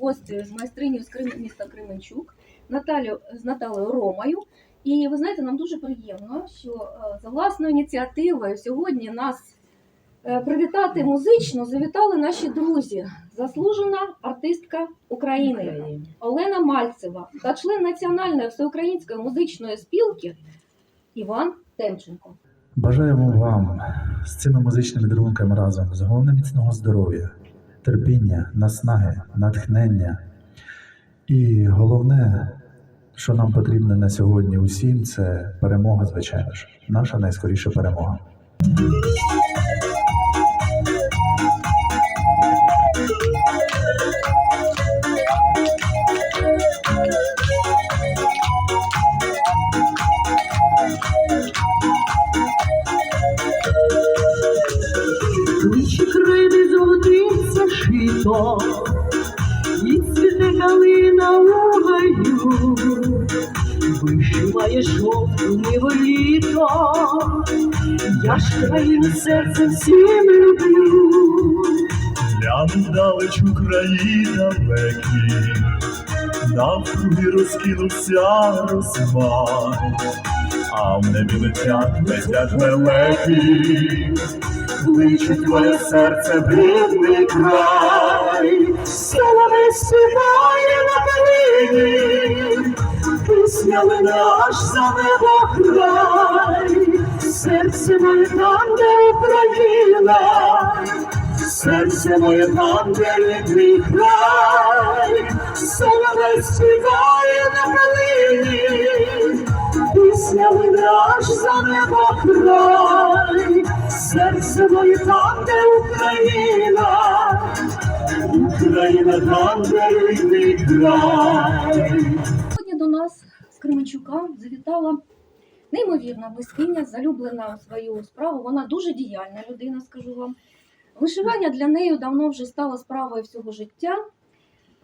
гості з майстринею з Крим, міста Кременчук, Наталю, з Наталею Ромою. І ви знаєте, нам дуже приємно, що е, за власною ініціативою сьогодні нас е, привітати музично завітали наші друзі, заслужена артистка України Олена Мальцева та член Національної всеукраїнської музичної спілки Іван Темченко. Бажаємо вам з цими музичними дарунками разом з головне міцного здоров'я, терпіння, наснаги, натхнення. І головне, що нам потрібно на сьогодні усім, це перемога, звичайно ж, наша найскоріша перемога. Шито, і цвіте калина у гаю, вишиває жовту мило літо, я ж країну серцем всім люблю. Глянув далеч Україна веки, навкруги розкинувся розмах, а в небі летять, летять лелеки, кличуть твоє серце в рідний край, Соловей співає на калині, пісня лине аж за небо край, серце моє там, де Україна, серце моє там, де рідний край, Соловей співає на калині, пісня лине аж за небо край, серце моє там, де Україна. Україна там, де рідний край. Сьогодні до нас з Кременчука завітала неймовірна близькиня, залюблена у свою справу. Вона дуже діяльна людина, скажу вам. Вишивання для неї давно вже стало справою всього життя.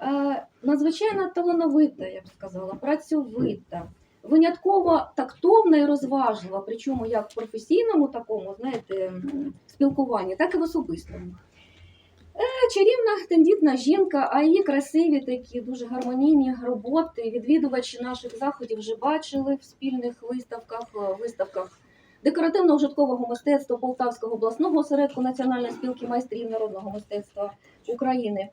Е, надзвичайно талановита, я б сказала, працьовита, винятково тактовна і розважлива, причому як в професійному такому, знаєте, спілкуванні, так і в особистому. Е, Чарівна тендітна жінка, а її красиві такі дуже гармонійні роботи. Відвідувачі наших заходів вже бачили в спільних виставках, е, виставках декоративно-ужиткового мистецтва Полтавського обласного осередку Національної спілки майстрів народного мистецтва України.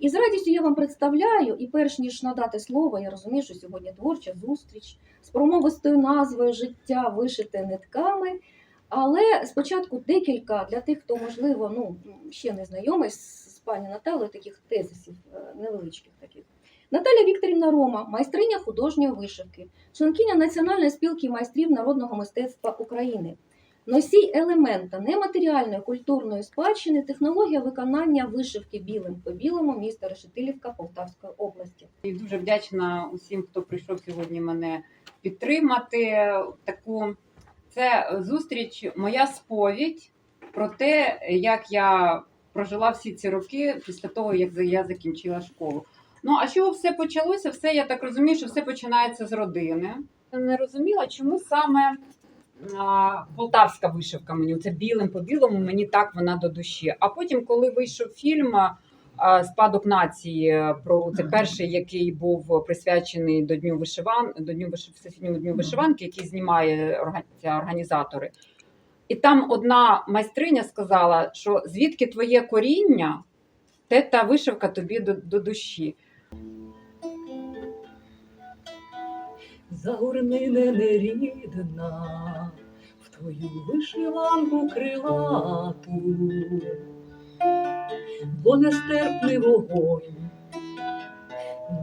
І з радістю я вам представляю, і перш ніж надати слово, я розумію, що сьогодні творча зустріч з промовистою назвою Життя вишите нитками. Але спочатку декілька для тих, хто можливо ну ще не знайомий з, пані Наталею, таких тезисів е, невеличких таких. Наталя Вікторівна Рома, майстриня художньої вишивки, членкиня Національної спілки майстрів народного мистецтва України, носій елемента нематеріальної культурної спадщини, технологія виконання вишивки білим по білому міста Решетилівка Полтавської області. І дуже вдячна усім, хто прийшов сьогодні мене підтримати. Таку це зустріч, моя сповідь про те, як я прожила всі ці роки після того, як я закінчила школу. Ну а що все почалося? Все я так розумію, що все починається з родини. Не розуміла, чому саме полтавська вишивка мені це білим по білому, мені так вона до душі. А потім, коли вийшов фільм Спадок нації про це перший, який був присвячений до дню вишиван, до дню. Всесвітньому дню вишиванки, який знімає орга- організатори. І там одна майстриня сказала, що звідки твоє коріння, те та вишивка тобі до, до душі. Загорни мене рідна в твою вишиванку крилату, бо нестерпний вогонь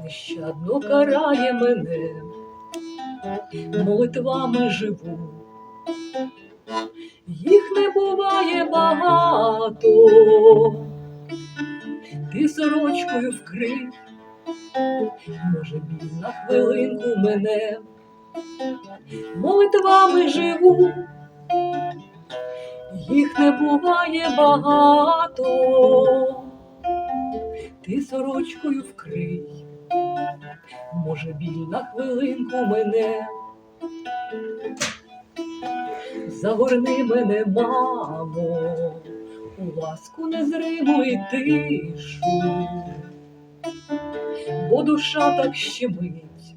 нещадно карає мене, молитвами живу, їх не буває багато, ти сорочкою вкрив може, біль на хвилинку мене, молитвами живу, їх не буває багато, ти сорочкою вкрий, може, біль на хвилинку мене. Загорни мене, мамо, у ласку незриму і тишу. Бо душа так щемить,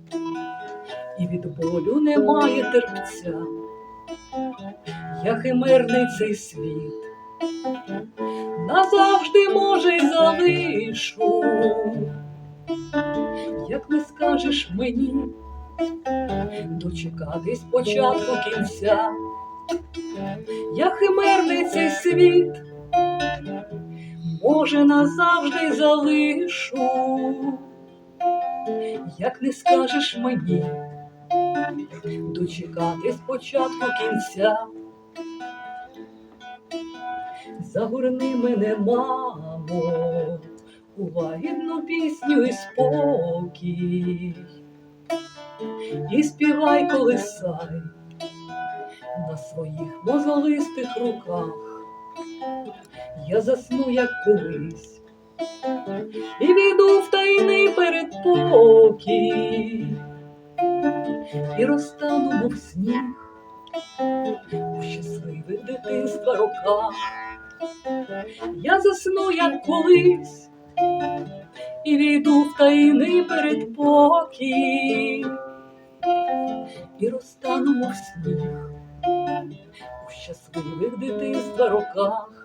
і від болю немає терпця, я химерний цей світ, назавжди, може, й залишу, як не скажеш мені, дочекатись початку кінця, я химерний цей світ може, назавжди залишу, як не скажеш мені, дочекати спочатку кінця. Загорни мене, мамо, у лагідну пісню і спокій, і співай колисай на своїх мозолистих руках я засну, як колись, і війду в тайний передпокій, і розтану, мов сніг, у щасливих дитинства роках. Я засну, як колись, і війду в тайний передпокій, і розтану, мов сніг, у щасливих дитинства роках.